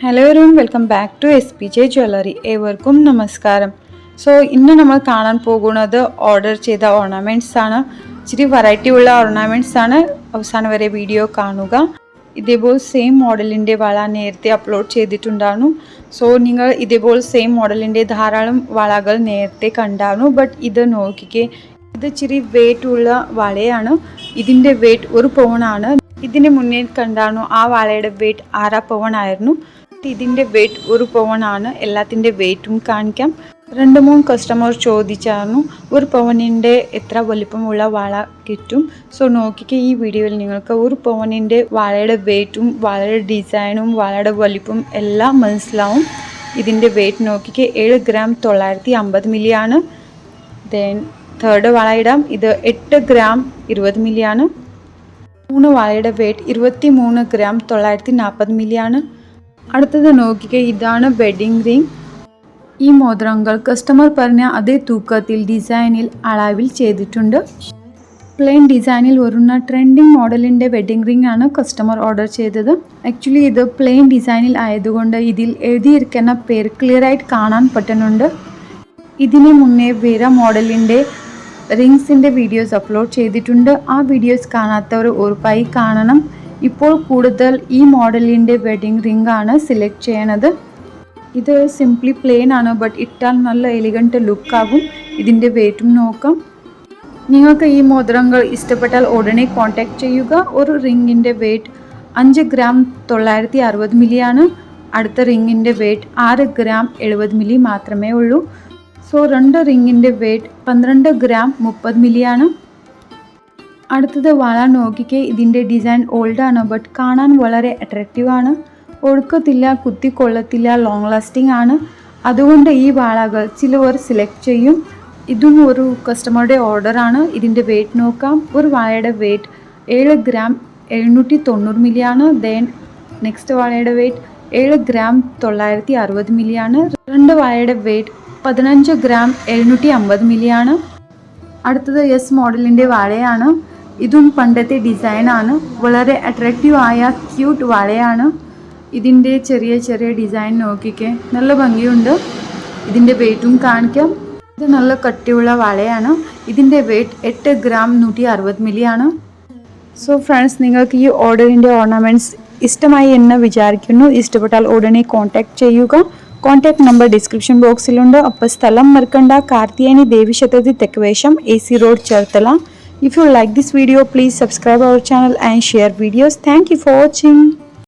Hello എവരും welcome back to S P J jewellery ഏവർക്കും നമസ്കാരം. So ഇന്ന് നമ്മൾ കാണാൻ പോകുന്നത് ഓർഡർ ചെയ്ത ഓർണമെന്റ്സ് ആണ്. ഇച്ചിരി വെറൈറ്റി ഉള്ള ഓർണമെന്റ്സ് ആണ് അവസാനം വരെ വീഡിയോ കാണുക. ഇതേപോലെ സെയിം മോഡലിന്റെ വള നേരത്തെ അപ്ലോഡ് ചെയ്തിട്ടുണ്ടായിരുന്നു. സോ നിങ്ങൾ ഇതേപോലെ സെയിം മോഡലിന്റെ ധാരാളം വളകൾ നേരത്തെ കണ്ടായിരുന്നു. ബട്ട് ഇത് നോക്കിക്കേ ഇത് ഇച്ചിരി വെയിറ്റ് ഉള്ള വളയാണ്. ഇതിന്റെ വെയിറ്റ് ഒരു പൗണാണ് ഇതിന് മുന്നേ കണ്ടാണു ആ വളയുടെ വെയിറ്റ് ആറ പവൻ ആയിരുന്നു. ഇതിന്റെ വെയിറ്റ് ഒരു പവനാണ് എല്ലാത്തിന്റെ വെയിറ്റും കാണിക്കാം. രണ്ട് മൂന്ന് കസ്റ്റമർ ചോദിച്ചായിരുന്നു ഒരു പവനിന്റെ എത്ര വലിപ്പമുള്ള വാള കിട്ടും. സോ നോക്കിക്കെ ഈ വീഡിയോയിൽ നിങ്ങൾക്ക് ഒരു പവനിന്റെ വാളയുടെ വെയിറ്റും വാളയുടെ ഡിസൈനും വാളയുടെ വലിപ്പം എല്ലാം മനസ്സിലാവും. ഇതിന്റെ വെയിറ്റ് നോക്കിക്കെ ഏഴ് ഗ്രാം തൊള്ളായിരത്തി അമ്പത് മില്ലിയാണ് ദെൻ തേർഡ് വള ഇടാം. ഇത് എട്ട് ഗ്രാം ഇരുപത് മില്ലിയാണ് മൂന്ന് വളയുടെ വെയിറ്റ് ഇരുപത്തി മൂന്ന് ഗ്രാം തൊള്ളായിരത്തി നാൽപ്പത് മില്ലിയാണ് അടുത്തത് നോക്കിക്കേ ഇതാണ് വെഡിങ് റിംഗ് ഈ മോതിരങ്ങൾ കസ്റ്റമർ പറഞ്ഞ അതേ തൂക്കത്തിൽ ഡിസൈനിൽ അളവിൽ ചെയ്തിട്ടുണ്ട്. പ്ലെയിൻ ഡിസൈനിൽ വരുന്ന ട്രെൻഡിങ് മോഡലിന്റെ വെഡിങ് റിംഗ് ആണ് കസ്റ്റമർ ഓർഡർ ചെയ്തത്. ആക്ച്വലി ഇത് പ്ലെയിൻ ഡിസൈനിൽ ആയതുകൊണ്ട് ഇതിൽ എഴുതിയിരിക്കുന്ന പേര് ക്ലിയറായിട്ട് കാണാൻ പറ്റുന്നുണ്ട്. ഇതിന് മുന്നേ വേറെ മോഡലിന്റെ റിങ്സിന്റെ വീഡിയോസ് അപ്ലോഡ് ചെയ്തിട്ടുണ്ട്. ആ വീഡിയോസ് കാണാത്തവർ ഉറപ്പായി കാണണം. ഇപ്പോൾ കൂടുതൽ ഈ മോഡലിന്റെ വെഡിങ് റിംഗ് ആണ് സെലക്ട് ചെയ്യണത്. ഇത് സിംപ്ലി പ്ലെയിൻ ആണ് ബട്ട് ഇട്ടാൽ നല്ല എലിഗന്റ് ലുക്കാകും ഇതിന്റെ വെയിറ്റും നോക്കാം. നിങ്ങൾക്ക് ഈ മോതിരങ്ങൾ ഇഷ്ടപ്പെട്ടാൽ ഉടനെ കോൺടാക്ട് ചെയ്യുക. ഒരു റിങ്ങിന്റെ വെയിറ്റ് അഞ്ച് ഗ്രാം തൊള്ളായിരത്തി അറുപത് മില്ലിയാണ് അടുത്ത റിങ്ങിന്റെ വെയിറ്റ് ആറ് ഗ്രാം എഴുപത് മില്ലി മാത്രമേ ഉള്ളൂ. സോ രണ്ട് റിങ്ങിന്റെ വെയിറ്റ് പന്ത്രണ്ട് ഗ്രാം മുപ്പത് മില്ലിയാണ് അടുത്തത് വള നോക്കിക്കേ ഇതിന്റെ ഡിസൈൻ ഓൾഡാണ് ബട്ട് കാണാൻ വളരെ അട്രാക്റ്റീവ് ആണ്. ഒഴുക്കത്തില്ല കുത്തിക്കൊള്ളത്തില്ല ലോങ് ലാസ്റ്റിംഗ് ആണ്. അതുകൊണ്ട് ഈ വാളകൾ ചിലവർ സെലക്ട് ചെയ്യും. ഇതും ഒരു കസ്റ്റമറുടെ ഓർഡറാണ് ഇതിന്റെ വെയിറ്റ് നോക്കാം. ഒരു വാഴയുടെ വെയിറ്റ് ഏഴ് ഗ്രാം എഴുന്നൂറ്റി തൊണ്ണൂറ് മില്ലിയാണ് ദെൻ നെക്സ്റ്റ് വാഴയുടെ വെയിറ്റ് ഏഴ് ഗ്രാം തൊള്ളായിരത്തി അറുപത് മില്ലിയാണ് രണ്ട് വാഴയുടെ വെയിറ്റ് പതിനഞ്ച് ഗ്രാം എഴുന്നൂറ്റി അമ്പത് മില്ലിയാണ് അടുത്തത് എസ് മോഡലിന്റെ വാഴയാണ് ഇതും പണ്ടത്തെ ഡിസൈനാണ് വളരെ അട്രാക്റ്റീവ് ആയ ക്യൂട്ട് വളയാണ്. ഇതിന്റെ ചെറിയ ചെറിയ ഡിസൈൻ നോക്കിക്കേ. നല്ല ഭംഗിയുണ്ട്. ഇതിന്റെ വെയിറ്റും കാണിക്കാം. ഇത് നല്ല കട്ടിയുള്ള വളയാണ്. ഇതിന്റെ വെയിറ്റ് എട്ട് ഗ്രാം നൂറ്റി അറുപത് മില്ലിയാണ് സോ ഫ്രണ്ട്സ് നിങ്ങൾക്ക് ഈ ഓർഡറിന്റെ ഓർണമെന്റ്സ് ഇഷ്ടമായി എന്ന് വിചാരിക്കുന്നു. ഇഷ്ടപ്പെട്ടാൽ ഉടനെ കോൺടാക്റ്റ് ചെയ്യുക. കോൺടാക്ട് നമ്പർ ഡിസ്ക്രിപ്ഷൻ ബോക്സിലുണ്ട് അപ്പോൾ സ്ഥലം മറക്കണ്ട കാർത്തിയാനി ദേവി ശതതി തെക്കുവേശം A C road Cherthala. If you like this video, please subscribe our channel and share videos. Thank you for watching.